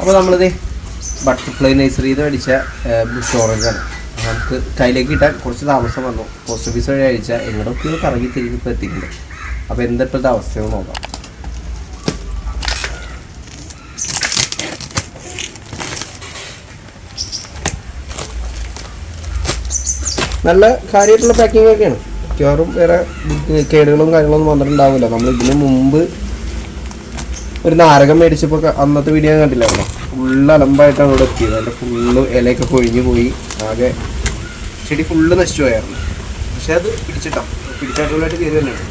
അപ്പോൾ നമ്മളിത് ബട്ടർഫ്ലൈ നഴ്സറിയിൽ നിന്ന് മേടിച്ച ബുഷ് ഓറഞ്ചാണ് നമുക്ക് കയ്യിലേക്ക് കിട്ടാൻ കുറച്ച് താമസം വന്നു. പോസ്റ്റ് ഓഫീസ് വഴി അയച്ചാൽ എങ്ങോട്ടൊക്കെയോ കറങ്ങി തിരിഞ്ഞ് ഇപ്പോൾ എത്തിയിട്ടുണ്ട്. അപ്പോൾ എന്താ ഇപ്പോഴത്തെ അവസ്ഥയെന്ന് നോക്കാം. നല്ല കാര്യമായിട്ടുള്ള പാക്കിംഗ് ഒക്കെയാണ്. മിക്കവാറും വേറെ കേടുകളും കാര്യങ്ങളൊന്നും വന്നിട്ടുണ്ടാവില്ല. നമ്മൾ ഇതിന് മുമ്പ് ഒരു നാരകം മേടിച്ചപ്പോൾ അന്നത്തെ വീഡിയോ കണ്ടില്ലായിരുന്നു ഫുള്ള് അലമ്പായിട്ടാണ് ഇവിടെ എത്തിയത്. അതിന്റെ ഫുള്ള് ഇലയൊക്കെ കൊഴിഞ്ഞു പോയി. ആകെ ചെടി ഫുള്ള് നശിച്ചു പോയായിരുന്നു പക്ഷെ അത് പിടിച്ചിട്ടാ. പിടിച്ചായിട്ടുള്ളതായിട്ട് കയറി തന്നെയാണ്.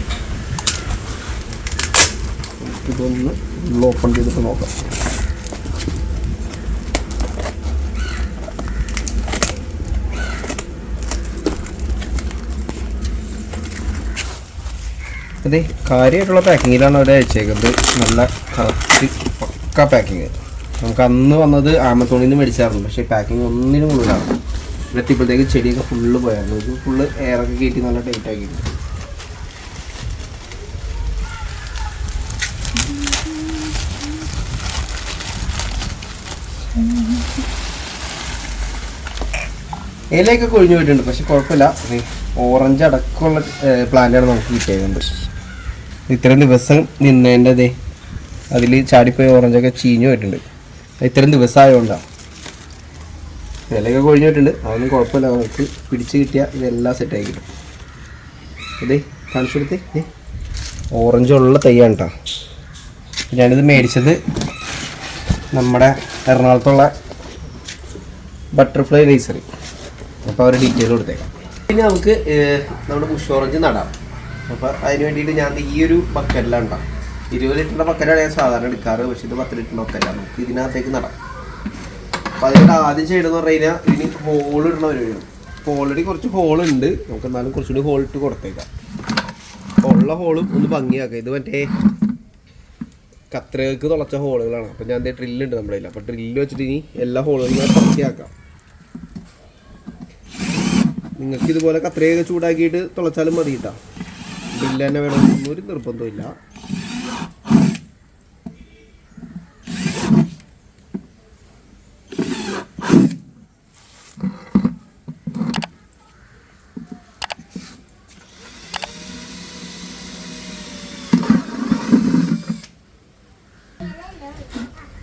ഇതൊന്ന് ഫുള്ള് ഓപ്പൺ ചെയ്തിട്ട് നോക്കാം. അതെ കാര്യമായിട്ടുള്ള പാക്കിങ്ങിലാണ് അവിടെ അയച്ചേക്കുന്നത്. നല്ല കറക്റ്റ് പക്ക പാക്കിങ്. നമുക്ക് അന്ന് വന്നത് ആമസോണിൽ നിന്ന് മേടിച്ചായിരുന്നു. പക്ഷേ പാക്കിങ് ഒന്നിനും കൂടുതലാണ് ഇവിടെ എത്തിയപ്പോഴത്തേക്ക് ചെടിയൊക്കെ ഫുള്ള് പോയായിരുന്നു. ഇത് ഫുള്ള് എയറൊക്കെ കയറ്റി നല്ല ടൈറ്റ് ആക്കിയിട്ടുണ്ട് ഇലയൊക്കെ കൊഴിഞ്ഞു പോയിട്ടുണ്ട്. പക്ഷെ കുഴപ്പമില്ല. ഓറഞ്ച് അടക്കമുള്ള പ്ലാന്റാണ് നമുക്ക് കിട്ടിയത് ഇത്രയും ദിവസം നിന്നതിന്റെ അതെ അതിൽ ചാടിപ്പോയ ഓറഞ്ചൊക്കെ ചീഞ്ഞു പോയിട്ടുണ്ട്. ഇത്രയും ദിവസമായതുകൊണ്ടാണ് വിലയൊക്കെ കൊഴിഞ്ഞിട്ടുണ്ട് അതൊന്നും കുഴപ്പമില്ല. നമുക്ക് പിടിച്ച് കിട്ടിയാൽ ഇതെല്ലാം സെറ്റായി കിട്ടും. ഇതേ കാണിച്ചു കൊടുത്തേ. ഓറഞ്ച് ഉള്ള തൈയാണ് കേട്ടോ ഞാനിത് മേടിച്ചത് നമ്മുടെ എറണാകുളത്തുള്ള ബട്ടർഫ്ലൈ നഴ്സറി അപ്പോൾ അവർ ഡീറ്റെയിൽ കൊടുത്തേക്കാം. പിന്നെ നമുക്ക് നമ്മുടെ ബുഷ് ഓറഞ്ച് നടാം. അപ്പോൾ അതിന് വേണ്ടിയിട്ട് ഞാൻ ഈ ഒരു ബക്കറ്റിലാണ് ഉണ്ടാവും ഇരുപത് ലിറ്ററിന്റെ ബക്കറ്റാണ് ഞാൻ സാധാരണ എടുക്കാറ് പക്ഷെ ഇത് പത്ത് ലിറ്ററിന്റെ ബക്കറ്റാണ്. നമുക്ക് ഇതിനകത്തേക്ക് നടാം. അപ്പോൾ അതിന്റെ ആദ്യം ചെയ്യണമെന്ന് പറഞ്ഞു കഴിഞ്ഞാൽ ഇതിന് ഹോൾ ഇടണ പരിപാടിയാണ് അപ്പോൾ ഓൾറെഡി കുറച്ച് ഹോൾ ഉണ്ട്. നമുക്ക് എന്നാലും കുറച്ചുകൂടി ഹോൾ ഇട്ട് കൊടുത്തേക്കാം. അപ്പോൾ ഉള്ള ഹോളും ഒന്ന് ഭംഗിയാക്കാം. ഇത് മറ്റേ കത്രകൾക്ക് തുളച്ച ഹോളുകളാണ് അപ്പോൾ ഞാൻ ഡ്രില്ലുണ്ട് നമ്മുടെ കയ്യിൽ അപ്പോൾ ഡ്രില്ല് വെച്ചിട്ട് ഇനി എല്ലാ ഹോളുകളും ഞാൻ ഭംഗിയാക്കാം. നിങ്ങൾക്ക് ഇതുപോലെ കത്രയൊക്കെ ചൂടാക്കിയിട്ട് തുളച്ചാലും മതി കേട്ടോ ഡ്രില്ല് തന്നെ വേണം ഒരു നിർബന്ധമില്ല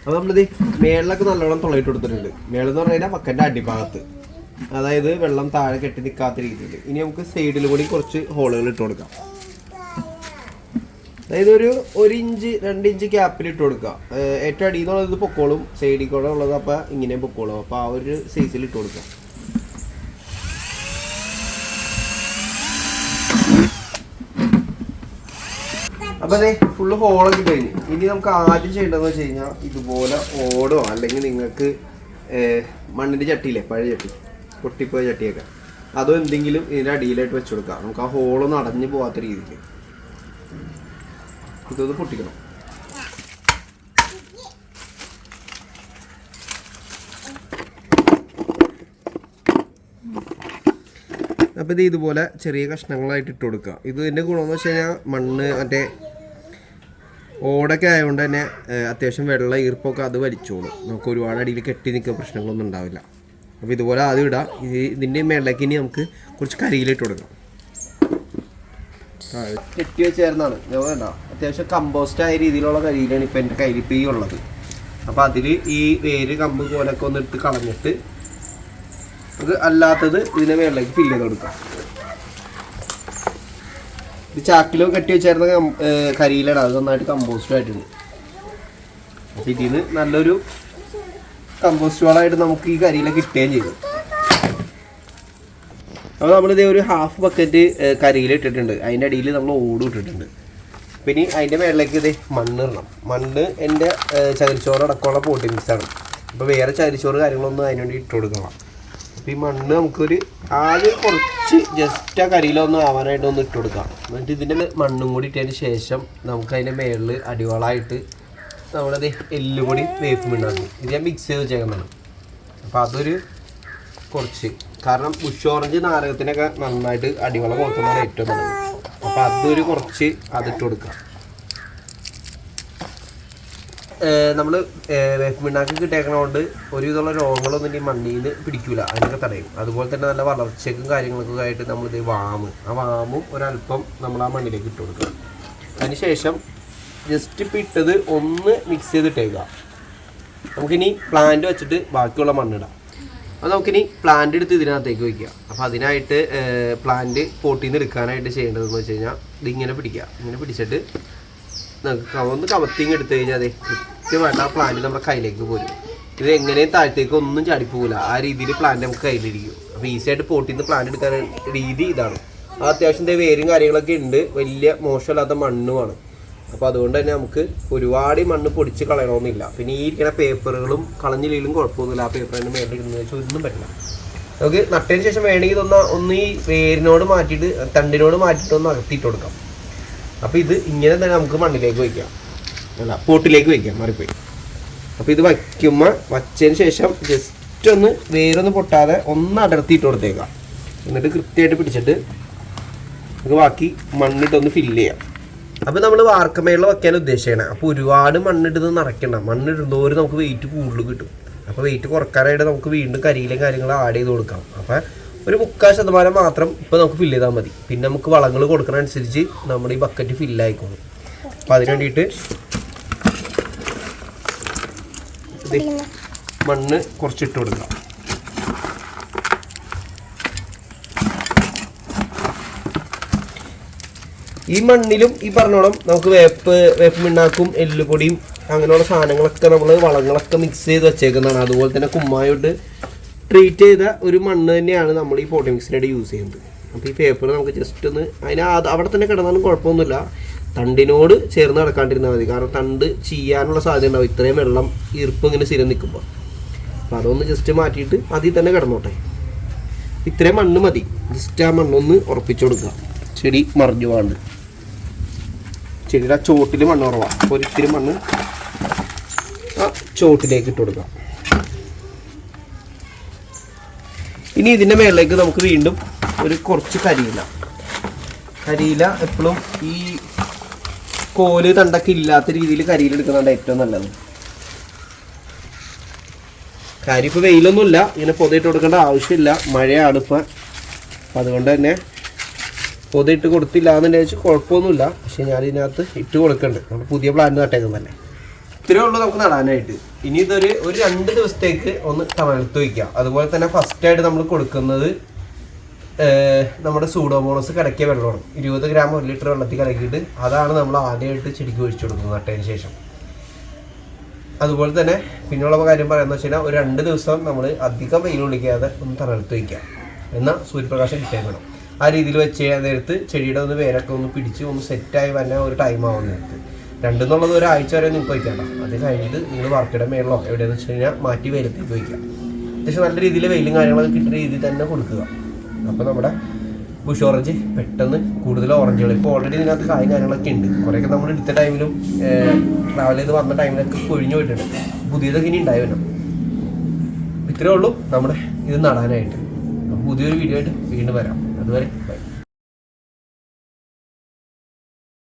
അപ്പോൾ നമ്മളിത് മേളിലൊക്കെ നല്ലോണം തുളയിട്ട് കൊടുത്തിട്ടുണ്ട്. മേളെന്ന് പറഞ്ഞു കഴിഞ്ഞാൽ പക്കന്റെ അടിഭാഗത്ത്. അതായത് വെള്ളം താഴെ കെട്ടി നിൽക്കാത്ത രീതിയിൽ ഇനി നമുക്ക് സൈഡിൽ കൂടി കുറച്ച് ഹോളുകൾ ഇട്ട് കൊടുക്കാം. അതായത് ഒരു ഒരു ഇഞ്ച് രണ്ട് ഇഞ്ച് ക്യാപ്പിൽ ഇട്ട് കൊടുക്കുക. ഏറ്റവും അടിയിൽ നിന്നുള്ളത് ഇത് പൊക്കോളും സൈഡിൽ കൂടെ ഉള്ളത് അപ്പോൾ ഇങ്ങനെ പൊക്കോളും. അപ്പോൾ ആ ഒരു സൈസിൽ ഇട്ട് കൊടുക്കുക. അപ്പൊ അതെ ഫുള്ള് ഹോളൊക്കെ കഴിഞ്ഞു ഇനി നമുക്ക് ആദ്യം ചെയ്യേണ്ടതെന്ന് വെച്ച് കഴിഞ്ഞാൽ ഇതുപോലെ ഓടോ അല്ലെങ്കിൽ നിങ്ങൾക്ക് മണ്ണിന്റെ ചട്ടിയില്ലേ പഴയ ചട്ടി പൊട്ടിപ്പോയ ചട്ടിയൊക്കെ. അതോ എന്തെങ്കിലും ഇതിന്റെ അടിയിലായിട്ട് വെച്ച് കൊടുക്കാം നമുക്ക് ആ ഹോളൊന്നും അടഞ്ഞു പോകാത്ത രീതിയിൽ ഇതൊന്ന് പൊട്ടിക്കണം. അപ്പോൾ ഇത് ഇതുപോലെ ചെറിയ കഷ്ണങ്ങളായിട്ട് ഇട്ട് കൊടുക്കുക. ഇത് ഇതിന്റെ ഗുണമെന്ന് വെച്ച് കഴിഞ്ഞാൽ മണ്ണ് മറ്റേ ഓടൊക്കെ ആയതുകൊണ്ട് തന്നെ അത്യാവശ്യം വെള്ളം ഈർപ്പൊക്കെ അത് വലിച്ചോളും. നമുക്ക് ഒരുപാട് അടിയിൽ കെട്ടി നിൽക്കുന്ന പ്രശ്നങ്ങളൊന്നും ഉണ്ടാവില്ല. അപ്പോൾ ഇതുപോലെ ആദ്യം ഇടാം. ഇത് ഇതിന്റെ മേളിലേക്ക് ഇനി നമുക്ക് കുറച്ച് കരിയിലിട്ട് കൊടുക്കാം. കെട്ടി വെച്ചായിരുന്നാണ് ഞാൻ വേണ്ട. അത്യാവശ്യം കമ്പോസ്റ്റ് ആയ രീതിയിലുള്ള കരിയിലാണ് ഇപ്പം എന്റെ കയ്യിൽ ഇപ്പം ഈ ഉള്ളത്. അപ്പോൾ അതിൽ ഈ വേര് കമ്പ് പോലൊക്കെ ഒന്ന് ഇട്ട് കളഞ്ഞിട്ട് നമുക്ക് അല്ലാത്തത് ഇതിനെ മേളിലേക്ക് ഫില്ല് ചെയ്ത് കൊടുക്കാം ഇത് ചാക്കിലോ കെട്ടി വെച്ചായിരുന്ന കരിയിലാണ്. അത് നന്നായിട്ട് കമ്പോസ്റ്റ് ആയിട്ടുണ്ട്. അപ്പോൾ നിന്ന് നല്ലൊരു കമ്പോസ്റ്റ് വളമായിട്ട് നമുക്ക് ഈ കരിയില കിട്ടുകയും ചെയ്തു. അപ്പോൾ നമ്മളിതേ ഒരു ഹാഫ് ബക്കറ്റ് കരിയിൽ ഇട്ടിട്ടുണ്ട്. അതിന്റെ അടിയിൽ നമ്മൾ ഓടും ഇട്ടിട്ടുണ്ട്. പിന്നെ അതിന്റെ മേളിലേക്ക് ഇത് മണ്ണ് ഇടണം. മണ്ണ് എന്റെ ചകിരിച്ചോറ് അടക്കമുള്ള പോട്ടി മിക്സാണ് അപ്പോൾ വേറെ ചകിരിച്ചോറ് കാര്യങ്ങളൊന്നും അതിന് വേണ്ടി ഇട്ട് കൊടുക്കണം അപ്പോൾ ഈ മണ്ണ് നമുക്കൊരു ആദ്യം കുറച്ച് ജസ്റ്റ് ആ കരിയിലൊന്ന് ആവാനായിട്ട് ഒന്ന് ഇട്ട് കൊടുക്കാം. എന്നിട്ട് ഇതിന്റെ മണ്ണും കൂടി ഇട്ടതിന് ശേഷം നമുക്ക് അതിന്റെ മേളിൽ അടിവളമായിട്ട് നമ്മളത് എല്ലുപൊടി വേപ്പ് മിണ്ടാക്കും ഇത് ഞാൻ മിക്സ് ചെയ്ത് വെച്ചേക്കുന്നതാണ്. അപ്പോൾ അതൊരു കുറച്ച്. കാരണം ഉഷോറഞ്ച് നാരകത്തിനൊക്കെ നന്നായിട്ട് അടിവളം കൊടുക്കുന്നതാണ് ഏറ്റവും നല്ലത്. അപ്പൊ അതൊരു കുറച്ച് അതിട്ട് കൊടുക്കുക നമ്മൾ വേപ്പിണ്ണാക്കി കിട്ടിയേക്കണോണ്ട് ഒരുവിധമുള്ള രോഗങ്ങളൊന്നും ഈ മണ്ണിൽ നിന്ന് പിടിക്കൂല. അതിനൊക്കെ തടയും. അതുപോലെ തന്നെ നല്ല വളർച്ചയ്ക്കും കാര്യങ്ങൾക്കൊക്കെ ആയിട്ട് നമ്മളിത് വാമ് ആ വാമും ഒരല്പം നമ്മൾ ആ മണ്ണിലേക്ക് ഇട്ട് കൊടുക്കുക അതിനുശേഷം ജസ്റ്റ് ഇപ്പം ഇട്ടത് ഒന്ന് മിക്സ് ചെയ്തിട്ടേക്കുക നമുക്കിനി പ്ലാന്റ് വെച്ചിട്ട് ബാക്കിയുള്ള മണ്ണിടാം. അപ്പോൾ നമുക്കിനി പ്ലാന്റ് എടുത്ത് ഇതിനകത്തേക്ക് വയ്ക്കുക അപ്പോൾ അതിനായിട്ട് പ്ലാന്റ് പോട്ടിൽ നിന്ന് എടുക്കാനായിട്ട് ചെയ്യേണ്ടതെന്ന് വെച്ച് കഴിഞ്ഞാൽ ഇതിങ്ങനെ പിടിക്കുക. ഇങ്ങനെ പിടിച്ചിട്ട് നമുക്ക് ഒന്ന് കമത്തിങ് എടുത്തു കഴിഞ്ഞാൽ അതെ കൃത്യമായിട്ട് ആ പ്ലാന്റ് നമ്മുടെ കയ്യിലേക്ക് പോരും. ഇത് എങ്ങനെയും താഴത്തേക്ക് ഒന്നും ചാടിപ്പോകില്ല ആ രീതിയിൽ പ്ലാന്റ് നമുക്ക് കയ്യിലിരിക്കും. അപ്പോൾ ഈസി ആയിട്ട് പോട്ടിൽ നിന്ന് പ്ലാന്റ് എടുക്കാൻ രീതി ഇതാണ്. ആ അത്യാവശ്യം വേരും കാര്യങ്ങളൊക്കെ ഉണ്ട്. വലിയ മോശമല്ലാത്ത മണ്ണുമാണ്. അപ്പോൾ അതുകൊണ്ട് തന്നെ നമുക്ക് ഒരുപാട് മണ്ണ് പൊടിച്ച് കളയണമെന്നില്ല. പിന്നെ ഈ ഇരിക്കുന്ന പേപ്പറുകളും കളഞ്ഞില്ലെങ്കിലും കുഴപ്പമൊന്നുമില്ല. ആ പേപ്പർ തന്നെ മേലെ ഇടുന്നത് വെച്ചാൽ ഒന്നും പറ്റില്ല. നമുക്ക് നട്ടതിന് ശേഷം വേണമെങ്കിൽ ഒന്ന് ഒന്ന് ഈ വേരിനോട് മാറ്റിയിട്ട് തണ്ടിനോട് മാറ്റിയിട്ട് ഒന്ന് അകത്തിയിട്ട് കൊടുക്കാം. അപ്പോൾ ഇത് ഇങ്ങനെ തന്നെ നമുക്ക് മണ്ണിലേക്ക് വയ്ക്കാം. അല്ല പോട്ടിലേക്ക് വയ്ക്കാം മാറിപ്പോയി. അപ്പോൾ ഇത് വയ്ക്കുമ്പോൾ വച്ചതിന് ശേഷം ജസ്റ്റ് ഒന്ന് വേരൊന്ന് പൊട്ടാതെ ഒന്ന് അടർത്തിയിട്ട് കൊടുത്തേക്കാം. എന്നിട്ട് കൃത്യമായിട്ട് പിടിച്ചിട്ട് നമുക്ക് ബാക്കി മണ്ണിട്ടൊന്ന് ഫില്ല് ചെയ്യാം. അപ്പോൾ നമ്മൾ വാർക്കമേളിൽ വെക്കാൻ ഉദ്ദേശിക്കണം. അപ്പോൾ ഒരുപാട് മണ്ണിടുന്നത് നിറയ്ക്കണ്ട മണ്ണിടുന്നവര് നമുക്ക് വെയിറ്റ് കൂടുതൽ കിട്ടും. അപ്പോൾ വെയിറ്റ് കുറക്കാനായിട്ട് നമുക്ക് വീണ്ടും കരിയിലും കാര്യങ്ങളും ആഡ് ചെയ്ത് കൊടുക്കാം. അപ്പോൾ ഒരു മുക്കാൽ ശതമാനം മാത്രം ഇപ്പൊ നമുക്ക് ഫില്ല് ചെയ്താൽ മതി. പിന്നെ നമുക്ക് വളങ്ങൾ കൊടുക്കണ അനുസരിച്ച് നമ്മുടെ ഈ ബക്കറ്റ് ഫില്ലായിക്കോളും അപ്പോൾ അതിന് വേണ്ടിയിട്ട് മണ്ണ് കുറച്ചിട്ട് കൊടുക്കാം. ഈ മണ്ണിലും ഈ പറഞ്ഞോളം നമുക്ക് വേപ്പ് വേപ്പ് മിണ്ണാക്കും എല്ലുപൊടിയും അങ്ങനെയുള്ള സാധനങ്ങളൊക്കെ നമ്മൾ വളങ്ങളൊക്കെ മിക്സ് ചെയ്ത് വെച്ചേക്കുന്നതാണ്. അതുപോലെ തന്നെ കുമ്മായോട്ട് ട്രീറ്റ് ചെയ്ത ഒരു മണ്ണ് തന്നെയാണ് നമ്മൾ ഈ പോട്ടി മിക്സിനായിട്ട് യൂസ് ചെയ്യുന്നത്. അപ്പോൾ ഈ പേപ്പർ നമുക്ക് ജസ്റ്റ് ഒന്ന് അതിന് അവിടെ തന്നെ കിടന്നാലും കുഴപ്പമൊന്നുമില്ല. തണ്ടിനോട് ചേർന്ന് നടക്കാണ്ടിരുന്നാൽ മതി. കാരണം തണ്ട് ചെയ്യാനുള്ള സാധ്യത ഉണ്ടാവും. ഇത്രയും വെള്ളം ഈർപ്പം ഇങ്ങനെ സ്ഥിരം നിൽക്കുമ്പോൾ അപ്പോൾ അതൊന്ന് ജസ്റ്റ് മാറ്റിയിട്ട് അതിൽ തന്നെ കിടന്നോട്ടെ. ഇത്രയും മണ്ണ് മതി. ജസ്റ്റ് ആ മണ്ണൊന്ന് ഉറപ്പിച്ചു കൊടുക്കുക. ചെടി മറിഞ്ഞു പോകാണ്ട്. ചെടിയുടെ ആ ചോട്ടിൽ മണ്ണ് കുറവാണ് അപ്പോൾ ഒരിത്തിരി മണ്ണ് ആ ചോട്ടിലേക്ക് ഇട്ട് കൊടുക്കാം. ഇനി ഇതിന്റെ മേളിലേക്ക് നമുക്ക് വീണ്ടും ഒരു കുറച്ച് കരിയില. കരിയില എപ്പോഴും ഈ കോൽ തണ്ടൊക്കെ ഇല്ലാത്ത രീതിയിൽ കരിയില എടുക്കുന്നതാണ് ഏറ്റവും നല്ലത്. കാര്യം ഇപ്പോൾ വെയിലൊന്നുമില്ല. ഇങ്ങനെ പൊതയിട്ട് കൊടുക്കേണ്ട ആവശ്യമില്ല. മഴയാണ് ഇപ്പം അതുകൊണ്ട് തന്നെ പൊതയിട്ട് കൊടുത്തില്ല എന്നുണ്ടെന്ന് വെച്ചാൽ കുഴപ്പമൊന്നുമില്ല. പക്ഷേ ഞാൻ ഇതിനകത്ത് ഇട്ട് കൊടുക്കുന്നുണ്ട് നമ്മൾ പുതിയ പ്ലാൻ നട്ടേക്കുന്നല്ലേ ഇത്രയേ ഉള്ളൂ നമുക്ക് നടാനായിട്ട്. ഇനി ഇതൊരു ഒരു രണ്ട് ദിവസത്തേക്ക് ഒന്ന് തണുത്ത് വയ്ക്കാം. അതുപോലെ തന്നെ ഫസ്റ്റ് ആയിട്ട് നമ്മൾ കൊടുക്കുന്നത് നമ്മുടെ സൂഡോമോണസ് കലക്കിയ വെള്ളമാണ്. ഇരുപത് ഗ്രാം ഒരു ലിറ്റർ വെള്ളത്തിൽ കലക്കിയിട്ട് അതാണ് നമ്മൾ ആദ്യമായിട്ട് ചെടിക്ക് ഒഴിച്ചു കൊടുക്കുന്നത് നട്ടതിന് ശേഷം. അതുപോലെ തന്നെ പിന്നെയുള്ള കാര്യം പറയാന്ന് വെച്ച് കഴിഞ്ഞാൽ ഒരു രണ്ട് ദിവസം നമ്മൾ അധികം വെയിൽ ഒളിക്കാതെ ഒന്ന് തണുത്ത് വയ്ക്കുക എന്നാൽ സൂര്യപ്രകാശം കിട്ടേക്കണം ആ രീതിയിൽ വെച്ച് കഴിഞ്ഞാൽ നേരത്ത് ചെടിയുടെ ഒന്ന് വേരൊക്കെ ഒന്ന് പിടിച്ച് ഒന്ന് സെറ്റായി വന്ന ഒരു ടൈം ആവുന്ന നേരത്ത് രണ്ടെന്നുള്ളത് ഒരാഴ്ച വരെ നിങ്ങൾക്ക് വയ്ക്കാം അത് കഴിഞ്ഞിട്ട് നിങ്ങൾ വർക്കിടെ മേളിലോ എവിടെയെന്ന് വെച്ച് കഴിഞ്ഞാൽ മാറ്റി വെയിലത്തേക്ക് വയ്ക്കുക അത്യാവശ്യം നല്ല രീതിയിൽ വെയിലും കാര്യങ്ങളൊക്കെ കിട്ടുന്ന രീതിയിൽ തന്നെ കൊടുക്കുക. അപ്പോൾ നമ്മുടെ ബുഷ് ഓറഞ്ച് പെട്ടെന്ന് കൂടുതൽ ഓറഞ്ചുകൾ ഇപ്പോൾ ഓൾറെഡി ഇതിനകത്ത് കായും കാര്യങ്ങളൊക്കെ ഉണ്ട്. കുറേയൊക്കെ നമ്മൾ എടുത്ത ടൈമിലും ട്രാവൽ ചെയ്ത് വന്ന ടൈമിലൊക്കെ കൊഴിഞ്ഞു പോയിട്ടുണ്ട്. പുതിയതൊക്കെ ഇനി ഉണ്ടായി ഇത്രയേ ഉള്ളൂ നമ്മുടെ ഇത് നടാനായിട്ട്. പുതിയൊരു വീഡിയോ ആയിട്ട് വീണ്ടും വരാം. അതുവരെ ബൈ